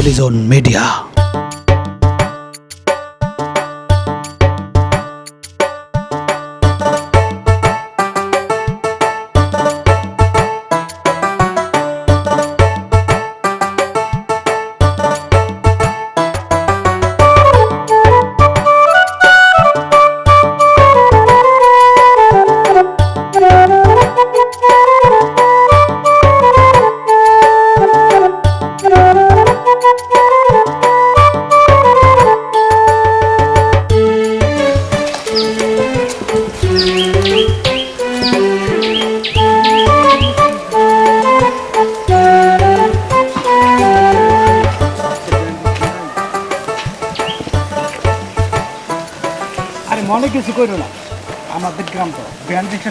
Telezone Media.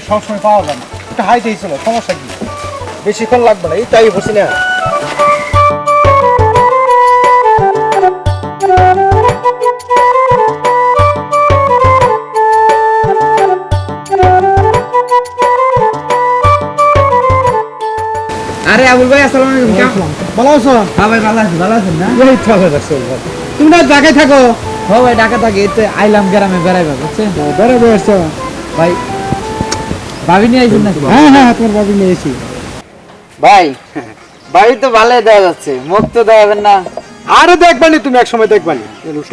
সবসময় পাওয়া যায় না। একটু হাই দিয়েছিল সমস্যা কি? বেশিক্ষণ লাগবে না এই তাই বসি না। আরে আবুল ভাই আসসালামু আলাইকুম কেমন? ভালো আছো? হ্যাঁ ভাই ভালো আছি ভালো আছেন না? এই তো ভালো আছো তুমি না ঢাকায় থাকো? হ্যাঁ ভাই ঢাকা থাকি এতে আইলাম গ্রামে বেড়াইবা বুঝছেন? বেড়াবে আসছো? ভাই ভাবি নিয়ে আইছেন নাকি? হ্যাঁ হ্যাঁ তোমার বাবু নিয়ে এসি ভাই বাড়ি তো ভালোই দেওয়া যাচ্ছে মুখ তো দেখাবেন না। আরে দেখবানি তুমি এক দেখবানি।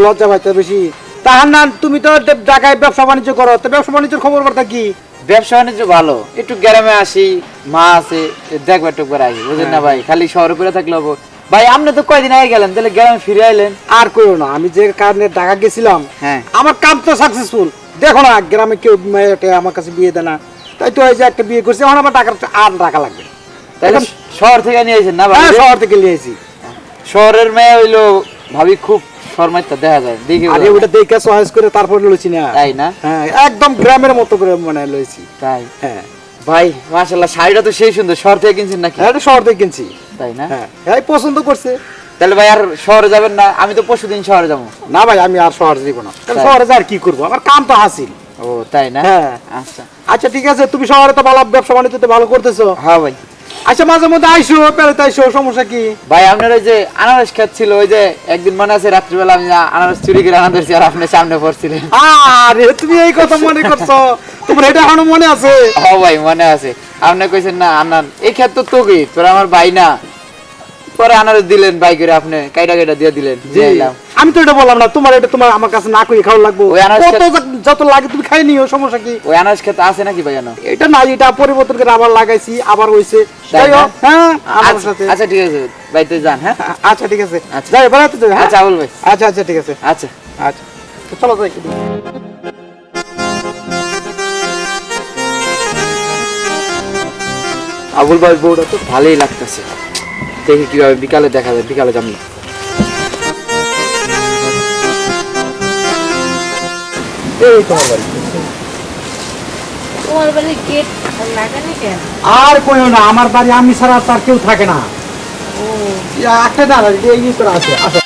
লজ্জা পাইতে বেশি। তাহার না তুমি তো ঢাকায় ব্যবসা বাণিজ্য করো তো ব্যবসা বাণিজ্যের খবর বার্তা কি? ব্যবসা বাণিজ্য ভালো একটু গ্রামে আসি মা আছে দেখবার টুকবার আসি বুঝেন না ভাই? খালি শহরে করে থাকলে হব। ভাই আপনি তো কয়দিন আগে গেলেন তাহলে গ্রামে ফিরে আইলেন। আর কইও না আমি যে কারণে ঢাকা গেছিলাম হ্যাঁ। আমার কাম তো সাকসেসফুল দেখো না গ্রামে কেউ আমার কাছে বিয়ে দেয় না। তাই তো এই যে একটা বিয়ে করছি আমার টাকা আর টাকা লাগবে। তাহলে শহর থেকে নিয়ে না হ্যাঁ শহর থেকে নিয়ে এসেছি শহরের মেয়ে হইল ভাবি খুব শর্মাইতে দেখা যায় দেখি আরে ওটা দেখে চয়েস করে তারপর লইছি না। তাই না? হ্যাঁ একদম গ্রামের মতো করে মানে লইছি। তাই? হ্যাঁ। ভাই মাশাল্লাহ শাড়িটা তো সেই সুন্দর শহর থেকে কিনছেন নাকি? হ্যাঁ শহর থেকে কিনছি। তাই না? হ্যাঁ এই পছন্দ করছে। তাহলে ভাই আর শহরে যাবেন না আমি তো পরশু দিন শহরে যাব। না ভাই আমি আর শহরে যাব না। শহরে যা আর কি করব? আমার কাম তো হাসিল। ও তাই না? হ্যাঁ। আচ্ছা। আচ্ছা ঠিক আছে তুমি শহরে তো ভালো ব্যবসা বাণিজ্য তো ভালো করতেছো। হ্যাঁ ভাই। আচ্ছা মাঝে মধ্যে আইসো বেড়াতে আইসো সমস্যা কি? ভাই আপনার ওই যে আনারস খেত ছিল ওই যে একদিন মনে আছে রাত্রিবেলা আমি আনারস চুরি করে আনা ধরছি আর আপনি সামনে পড়ছিলেন। আরে তুমি এই কথা মনে করছ? তোমার এটা এখনও মনে আছে? ও ভাই মনে আছে। আপনি কইছেন না আনার এই ক্ষেত তো তোকে তোরা আমার ভাই না। পরে আনারস দিলেন ভাই করে আপনি কাইটা কাইটা দিয়ে দিলেন। আমি তো এটা বললাম না তোমার এটা তোমার আমার কাছে না করে খাওয়া লাগবো। কত যত লাগে তুমি খাই নিও সমস্যা কি? ওই আনারস খেতে আছে নাকি ভাই জানো এটা না এটা পরিবর্তন করে আবার লাগাইছি আবার হইছে। যাই হোক, হ্যাঁ আমার আচ্ছা সাথে। আচ্ছা, ঠিক আছে বাইতে যান হ্যাঁ? আচ্ছা ঠিক আছে। আচ্ছা। যাই বেড়াতে যাই হ্যাঁ? আচ্ছা আবুল ভাই। আচ্ছা আচ্ছা ঠিক আছে। আচ্ছা। আচ্ছা। চলো যাই আবুল ভাই বউটা তো ভালোই লাগতেছে। দেখি কীভাবে বিকালে দেখা যায় বিকালে যাব এই তোমার বাড়ি। তোমার বাড়ি গেট লাগানি কেন? আর কইও না আমার বাড়ি আমি ছাড়া তার কেউ থাকে না। ও। ইয়া, একটা দাঁড়া এই করে আছে আসো।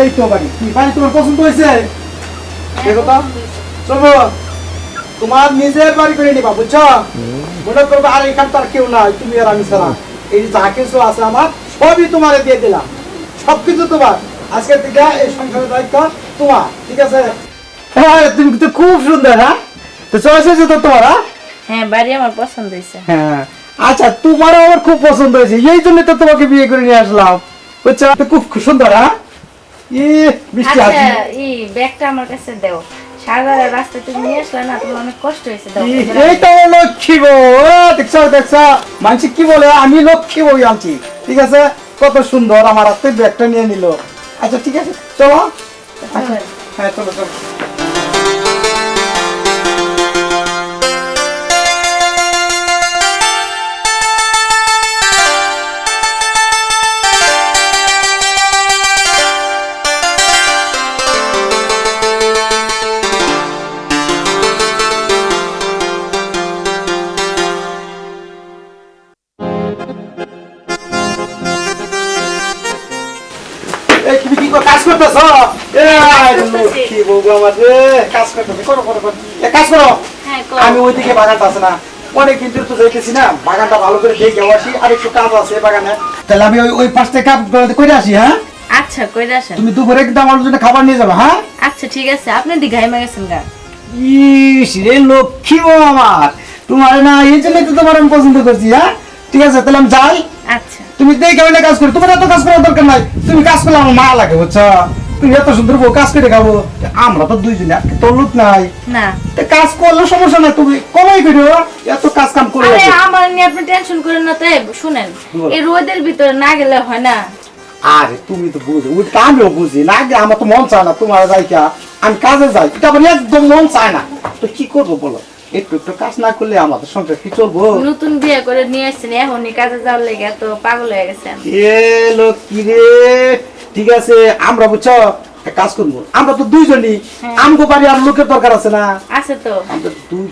এই তো বাড়ি। কি বাড়ি তোমার পছন্দ হয়েছে? দেখো তো। চলো। তোমার নিজের বাড়ি করে নিবা বুঝছ? মনে করবে আর এখানে তার কেউ নাই তুমি আর আমি ছাড়া। এই যে যা কিছু আছে আমার সবই তোমারে দিয়ে দিলাম। সবকিছু তোমার। আজকে থেকে এই সংসারের দায়িত্ব তোমার ঠিক আছে? হ্যাঁ তুমি তো খুব সুন্দর হ্যাঁ? তো চয়েস হয়েছে তো তোমার হ্যাঁ? হ্যাঁ বাড়ি আমার পছন্দ হয়েছে। হ্যাঁ। আচ্ছা তোমারও আমার খুব পছন্দ হয়েছে এই জন্য তো তোমাকে বিয়ে করে নিয়ে আসলাম। বুঝছ? তো খুব সুন্দর হ্যাঁ? ই আচ্ছা আছে ব্যাগটা আমার কাছে দাও। সারা রাস্তা তুমি নিয়ে আসলে না তোমার অনেক কষ্ট হয়েছে দাও। এই তো লক্ষ্মী বউ দেখছ দেখছ। মানুষ কি বলে আমি লক্ষ্মী বউ আনছি। ঠিক আছে? কত সুন্দর আমার হাতে ব্যাগটা নিয়ে নিল। আচ্ছা ঠিক আছে চলো। হ্যাঁ চলো চলো। করতেছ? কি বলব আমার রে কাজ করতেছে করো করো করো কাজ করো। আমি ওইদিকে বাগানটা আছে না। অনেক দিন ধরে তো যাইতেছি না। বাগানটা ভালো করে দেখে আসি। আর একটু কাজ আছে বাগানে। তাহলে আমি ওই ওই পাশ থেকে করে আসি হ্যাঁ? আচ্ছা কই আসেন। তুমি দুপুরে কিন্তু আমার জন্য খাবার নিয়ে যাবে হ্যাঁ? আচ্ছা ঠিক আছে। আপনি দিঘাই মা গেছেন গা। ইস রে লক্ষ্মী আমার। তোমার না এই জন্যই তো তোমার আমি পছন্দ করছি হ্যাঁ? ঠিক আছে তাহলে আমি যাই। আচ্ছা। তুমি দেখে হইলে কাজ করো। তোমার এত কাজ করার দরকার নাই। তুমি কাজ করলে আমার মা লাগে বুঝছ? তুমি এত সুন্দর বউ কাজ করে খাব আমরা তো দুইজনে আর তোর লোক নাই। না। কাজ করলে সমস্যা নাই তুমি কমাই করো এত কাজ কাম করে আরে আমার নিয়ে আপনি টেনশন করেন না তাই শুনেন। এই রোদের ভিতরে না গেলে হয় না। আরে তুমি তো বুঝো ওই আমিও বুঝি। না আগে আমার তো মন চায় না তোমার যাই কা আমি কাজে যাই এটা আমার একদম মন চায় না। তো কি করব বলো? একটু একটু কাজ না করলে আমাদের সংসার কি চলবো? নতুন বিয়ে করে নিয়ে আসছেন এখনই কাজে যাওয়ার লেগে এত পাগল হয়ে গেছেন। এ লক্ষ্মী রে ঠিক আছে আমরা বুঝছ কাজ করব। আমরা তো দুইজনই হ্যাঁ। আমগো বাড়ি আর লোকের দরকার আছে না? আছে তো। আমরা দুই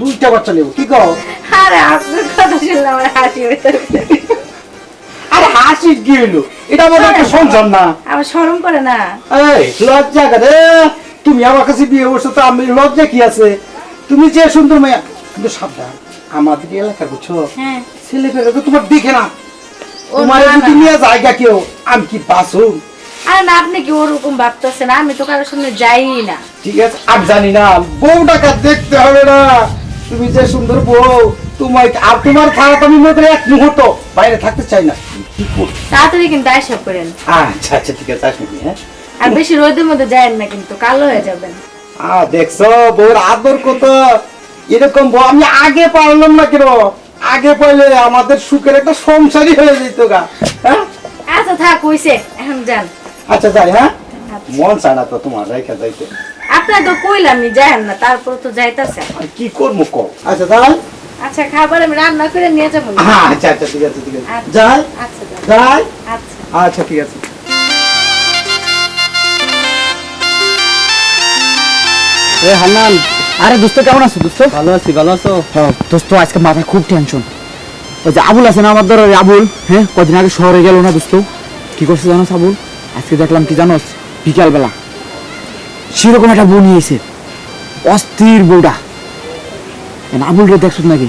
দুইটা বাচ্চা নেব কি কও? আরে কথা শুনলে আমার হাসি হইতেছে আরে হাসি কি হইল? এটা আমাদের একটা সংসার না। আমার শরম করে না। এই লজ্জা করে। তুমি আমার কাছে বিয়ে করছ তো আমি লজ্জা কি আছে? তুমি যে সুন্দর মেয়ে কিন্তু সাবধান। আমাদের এলাকা বুঝছ? হ্যাঁ। ছেলে পেলে তো তোমার দেখে না। তোমার না, যদি নিয়ে জায়গা কেউ আমি কি বাসুম আরে না আপনি কি ওরকম ভাবতেছেন? আমি তো কারোর সামনে যাই না। ঠিক আছে আমি জানি না। বউটাকে দেখতে হবে না। তুমি যে সুন্দর বউ তোমার আর তোমার ছাড়া তো আমি মনে করি এক মুহূর্ত বাইরে থাকতে চাই না। কি করব? তাড়াতাড়ি কিন্তু করেন আচ্ছা আচ্ছা ঠিক আছে হ্যাঁ। আর বেশি রোদের মধ্যে যায় না কিন্তু কালো হয়ে যাবেন। দেখছ বউর আদর কত? এরকম বউ আমি আগে পারলাম না কেন? আগে পাইলে আমাদের সুখের একটা সংসারই হয়ে যেত গা হ্যাঁ? আচ্ছা থাক হইছে। এখন যান। আচ্ছা যাই হ্যাঁ? আচ্ছা। মন চায় না তো তোমার রেখে যাইতে। আপনার তো কইলাম নি যায়েন না তারপর তো যাইতাছে। কি করব কও? আচ্ছা যাই। আচ্ছা খাবার আমি রান্না করে নিয়ে যাব হ্যাঁ আচ্ছা আচ্ছা ঠিক আছে ঠিক আছে। আচ্ছা। যাই। আচ্ছা যাই। আচ্ছা। আচ্ছা ঠিক আছে। এ হান্নান। আরে দোস্ত কেমন আছো দোস্ত? ভালো আছি ভালো আছো? হ্যাঁ দোস্ত আজকে মাথায় খুব টেনশন ওই যে আবুল আছে না আমার ধরো আবুল হ্যাঁ? কদিন আগে শহরে গেল না দোস্ত? কি করছে জানোস আবুল? আজকে দেখলাম কি জানোস? বিকালবেলা সেরকম একটা বউ নিয়েছে অস্থির বউটা। আবুল রে দেখছ নাকি?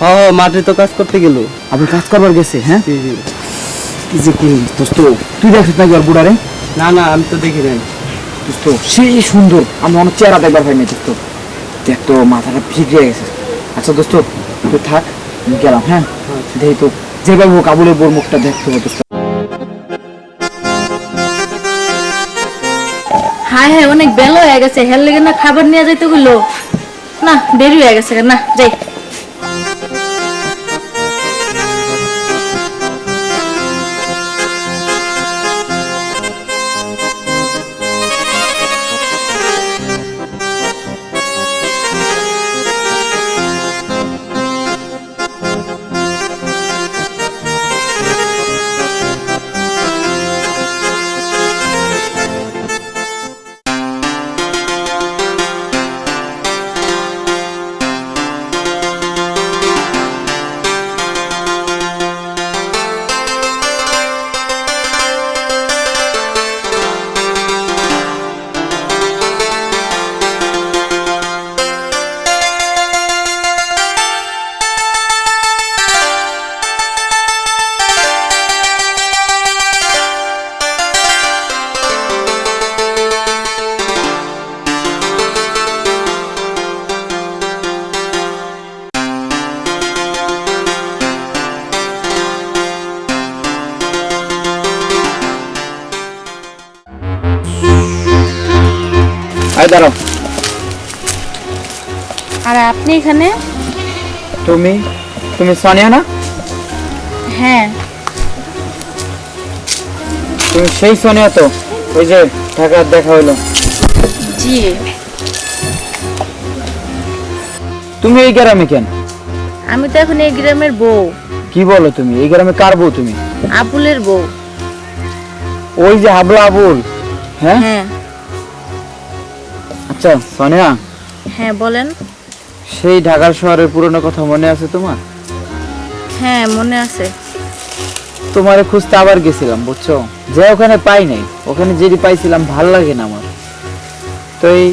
হ মাঠে তো কাজ করতে গেল। আবুল কাজ করবার গেছে হ্যাঁ? কি যে করি দোস্ত? তুই দেখছিস নাকি ওর বুড়ারে না না আমি তো দেখি নাই। দোস্ত সেই সুন্দর। আমি অনেক চেহারা দেখবার পাইনি দোস্ত। দেখ তো মাথাটা ভিগড়ে গেছে। আচ্ছা দোস্ত তুই থাক গেলাম হ্যাঁ? দেখি তো। যেভাবে হোক আবুলের বোর মুখটা দেখতে হবে দোস্ত। হায় হায় অনেক বেলা হয়ে গেছে। হেল লেগে না খাবার নিয়ে যাইতে গুলো না দেরি হয়ে গেছে না যাই। দাঁড়াও। আর আপনি এখানে? তুমি? তুমি সোনিয়া না? হ্যাঁ। তুমি সেই সোনিয়া তো? ওই যে ঢাকার দেখা হলো জি। তুমি এই গ্রামে কেন? আমি তো এখন এই গ্রামের বউ। কি বলো তুমি? এই গ্রামে কার বউ তুমি? আবুলের বউ। ওই যে হাবলা আবুল হ্যাঁ? হ্যাঁ। আচ্ছা সোনিয়া। হ্যাঁ বলেন। সেই ঢাকার শহরের পুরনো কথা মনে আছে তোমার? হ্যাঁ মনে আছে। তোমারে খুঁজতে আবার গেছিলাম বুঝছ? যে ওখানে পাই নাই ওখানে যেটি পাইছিলাম ভালো লাগে না আমার। তো এই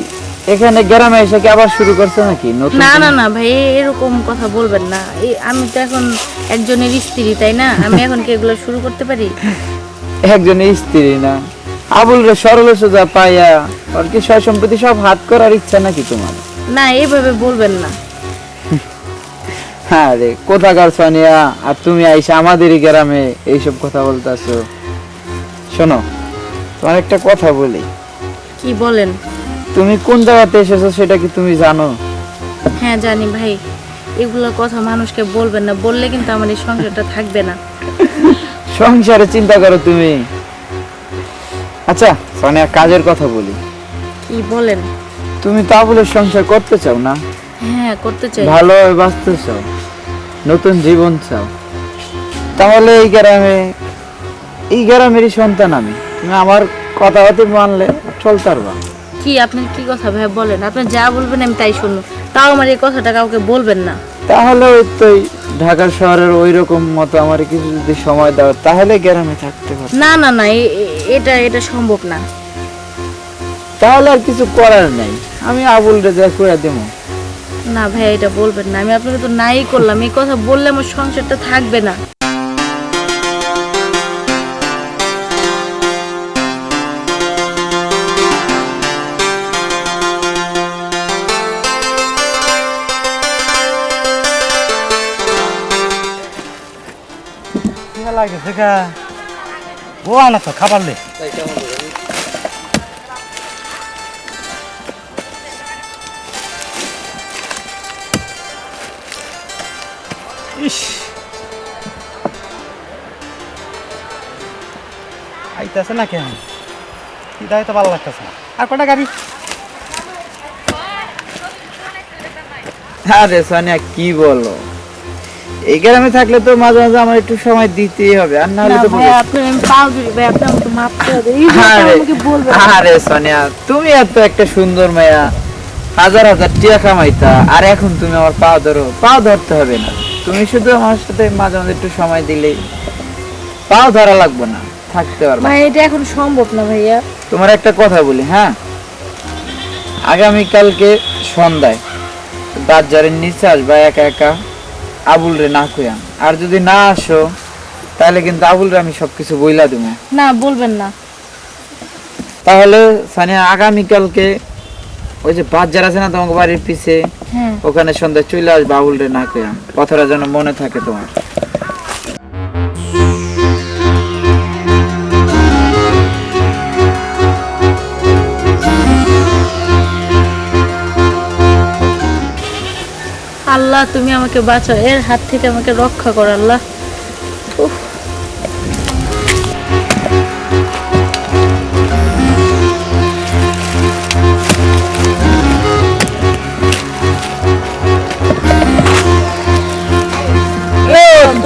এখানে গ্রামে এসে কি আবার শুরু করছে নাকি? নতুন না না না ভাই এরকম কথা বলবেন না। এই আমি তো এখন একজনের স্ত্রী তাই না? আমি এখন কি এগুলো শুরু করতে পারি? একজনের স্ত্রী না। আবুল রে সরল সোজা পাইয়া আর কি সয় সম্পত্তি সব হাত করার ইচ্ছা নাকি তোমার? না এইভাবে বলবেন না। হ্যাঁ রে কোথাকার সোনিয়া আর তুমি আইসা আমাদেরই গ্রামে এইসব কথা বলতেছো। শোনো তোমার একটা কথা বলি। কি বলেন? তুমি কোন জায়গাতে এসেছ সেটা কি তুমি জানো? হ্যাঁ জানি ভাই। এগুলো কথা মানুষকে বলবেন না বললে কিন্তু আমার এই সংসারটা থাকবে না। সংসারে চিন্তা করো তুমি। আচ্ছা সোনিয়া কাজের কথা বলি। কি বলেন? তুমি তা বলে সংসার করতে চাও না? হ্যাঁ করতে চাই। ভালোভাবে বাঁচতে চাও নতুন জীবন চাও। তাহলে এই গ্রামে এই গ্রামেরই সন্তান আমি। তুমি আমার কথা হতে মানলে চলতে পারবা। কি আপনি কি কথা ভাই বলেন? আপনি যা বলবেন আমি তাই শুনব। তাও আমার এই কথাটা কাউকে বলবেন না। তাহলে ওই তো ঢাকা শহরের ওই রকম মতো আমার কিছু যদি সময় দাও তাহলে গ্রামে থাকতে পারো না না না এটা এটা সম্ভব না। তাহলে আর কিছু করার নাই। আমি আবুল রেজা করে দেবো। না ভাই এটা বলবেন না। আমি আপনাকে তো নাই করলাম। এই কথা বললে আমার সংসারটা থাকবে না। লাগেছে গা ও আনা তো খাবার লে ইস আইতাছে না কেন ইদাই তো ভালো লাগতেছে না আর কটা গাড়ি আরে সোনিয়া কি বলো এই গ্রামে থাকলে তো মাঝে মাঝে আমার একটু সময় দিতেই হবে আর না হলে তো ভাই আপনি আমি পাও ভাই আপনি আমাকে মাফ করে দেন। আরে আমাকে বলবেন। আরে সোনিয়া তুমি এত একটা সুন্দর মেয়া হাজার হাজার টিয়া কামাইতা আর এখন তুমি আমার পা ধরো পা ধরতে হবে না। তুমি শুধু আমার সাথে মাঝে মাঝে একটু সময় দিলেই পাও ধরা লাগবে না থাকতে পারবে। ভাই এটা এখন সম্ভব না ভাইয়া। তোমার একটা কথা বলি হ্যাঁ? আগামীকালকে সন্ধ্যায় বাজারের নিচে আসবা একা একা আবুল রে না কইয়া। আর যদি না আসো তাহলে কিন্তু আবুল রে আমি সবকিছু বইলা দেবো না বলবেন না। তাহলে সানিয়া আগামীকালকে ওই যে বাজার আছে না তোমার বাড়ির পিছে হ্যাঁ। ওখানে সন্ধ্যায় চলে আসবে আবুল রে না কইয়া। কথাটা যেন মনে থাকে তোমার। আল্লাহ তুমি আমাকে বাঁচাও। এর হাত থেকে আমাকে রক্ষা করো আল্লাহ। উফ।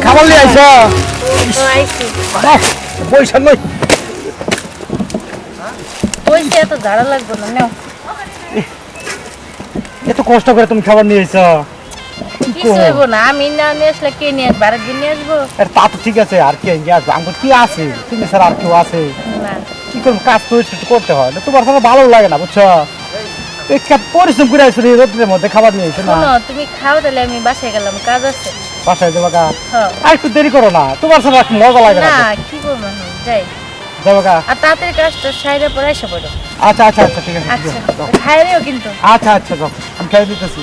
খাবার নিয়ে আইস। পয়সা নই ওইটা এত ঝাড়া লাগবে না নাও। এত কষ্ট করে তুমি খাবার নিয়ে আইস। কিছু হইব না? আমি না নিয়ে আসলে কে নিয়ে আসব? আরেক দিন নিয়ে আসব? আরে তা তো ঠিক আছে আর কি আইন আসবে? আমার কি আছে? তুমি ছাড়া আর কেউ আছে? কি করব? কাজ তো একটু করতে হয়। না তোমার ভালো লাগে না বুঝছ? পরিশ্রম করে আইসো রোদ্রের মধ্যে খাবার নিয়ে না। তুমি খাও তাহলে আমি বাসায় গেলাম কাজ আছে। বাসায় যাব গা? হ্যাঁ। আর একটু দেরি করো না তোমার একটু মজা লাগে না। কি করব যাই। যাব গা? আর তাড়াতাড়ি কাজটা সাইডে পরে এসে পড়ো। আচ্ছা আচ্ছা আচ্ছা ঠিক আছে আচ্ছা কিন্তু। আচ্ছা আচ্ছা আমি খাই দিতেছি।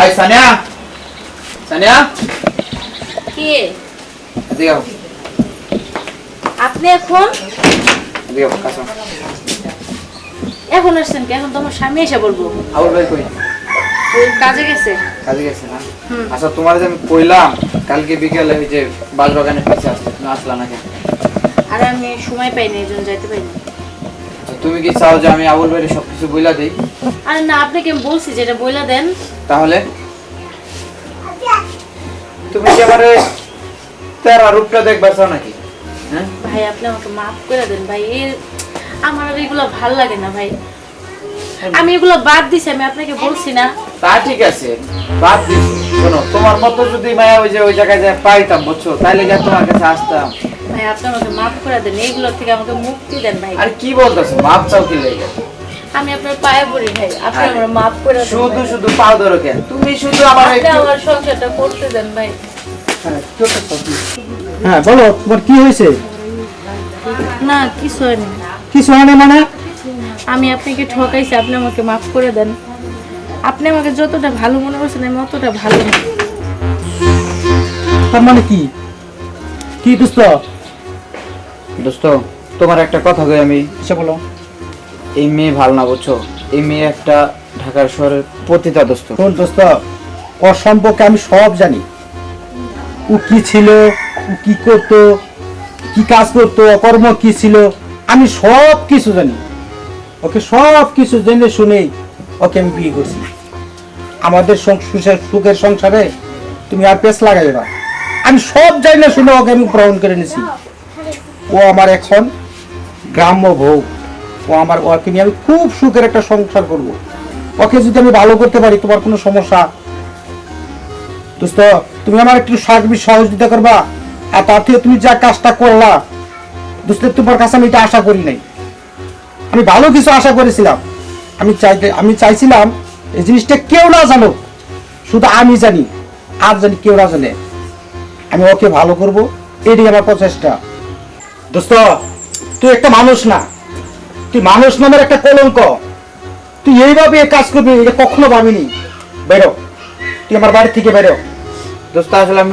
আই সানিয়া। সানিয়া। কি? এদিকে আও, আপনি এখন? এদিকে আও, কাছে। এখন আসছেন কি? এখন তোমার স্বামী এসে বলব। আবুল ভাই কই? কাজে গেছে। কাজে গেছে না। আচ্ছা তোমার যে আমি কইলাম কালকে বিকেলে ওই যে বাসবাগানের পিছে আসতে তুমি আসলা না কেন আর আমি সময় পাইনি এই জন্য যাইতে পারিনি। তো তুমি কি চাও যে আমি আবুল ভাইয়ের সবকিছু বইলা দেই? আরে না আপনাকে আমি বলছি যেটা বইলা দেন। তাহলে? তুমি কি এবারে তেরা রূপটা দেখবার চাও নাকি? হ্যাঁ? ভাই আপনি আমাকে মাফ করে দেন ভাই আমার আর এগুলো ভালো লাগে না ভাই। আমি এগুলো বাদ দিছি আমি আপনাকে বলছি না। তা ঠিক আছে বাদ দিস শোনো তোমার মতো যদি মায়া ওই যে ওই জায়গায় যায় পাইতাম বুঝছ? তাইলে গিয়ে তোমার কাছে আসতাম। ভাই আপনি আমাকে মাফ করে দেন এইগুলো থেকে আমাকে মুক্তি দেন ভাই। আর কি বলতেছো? মাপ চাও কি লেগে? আমি আপনার পায়ে পড়ি ভাই আপনি আমার মাফ করে দেন শুধু শুধু পাও ধরো কেন? তুমি শুধু আমার একটু আমার সংসারটা করতে দেন ভাই। হ্যাঁ? হ্যাঁ বলো তোমার কি হয়েছে? না কিছু হয়নি কিছু হয় না মানে? আমি আপনাকে ঠকাইছি আপনি আমাকে মাফ করে দেন। আপনি আমাকে যতটা ভালো মনে করছেন আমি অতটা ভালো না। তার মানে কি? কি দোস্ত দোস্ত তোমার একটা কথা কই আমি। সে বলো। এই মেয়ে ভালো না বুঝছ? এই মেয়ে একটা ঢাকার শহরের পতিতা দোস্ত। শোন দোস্ত ওর সম্পর্কে আমি সব জানি। ও কি ছিল ও কি করতো কি কাজ করতো কর্ম কি ছিল আমি সব কিছু জানি। ওকে সব কিছু জেনে শুনেই ওকে আমি বিয়ে করছি। আমাদের সুখের সংসারে তুমি আর পেস লাগাই না। আমি সব জানি না শুনে ওকে আমি গ্রহণ করে নিছি। ও আমার এখন গ্রাম্য ভোগ ও আমার, ওকে নিয়ে আমি খুব সুখের একটা সংসার করব। ওকে যদি আমি ভালো করতে পারি, তোমার কোনো সমস্যা? দোস্ত, তুমি আমার একটু সার্বিক সহযোগিতা করবা। আর তার থেকে তুমি যা কাজটা করলা, দোস্ত, তোমার কাছে আমি এটা আশা করি নাই। আমি ভালো কিছু আশা করেছিলাম। আমি চাইতে, আমি চাইছিলাম এই জিনিসটা কেউ না জানুক। শুধু আমি জানি, আর জানি কেউ না জানে, আমি ওকে ভালো করব। এটাই আমার প্রচেষ্টা। দোস্ত তুই একটা মানুষ না। তুই মানুষ নামের একটা কলঙ্ক। তুই এইভাবে এ কাজ করবি এটা কখনো ভাবিনি। বেরো তুই আমার বাড়ি থেকে বেরো। দোস্ত আসলে আমি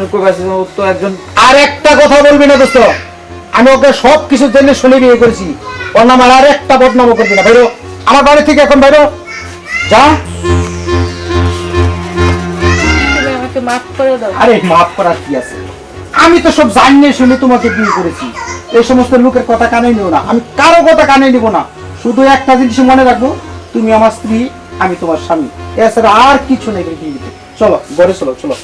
তো একজন আর একটা কথা বলবি না দোস্ত। আমি ওকে সব কিছু জেনে শুনে বিয়ে করেছি। ওর নাম আর একটা বদনাম করবি না। বেরো আমার বাড়ি থেকে এখন বেরো। যা। মাফ করে দাও। আরে মাফ করার কি আছে? আমি তো সব জানিয়ে শুনে তোমাকে বিয়ে করেছি। এই সমস্ত লোকের কথা কানে নিও না। আমি কারও কথা কানে নিব না। শুধু একটা জিনিস মনে রাখব, তুমি আমার স্ত্রী, আমি তোমার স্বামী। এছাড়া আর কিছু নেই চলো, ঘরে চলো চলো।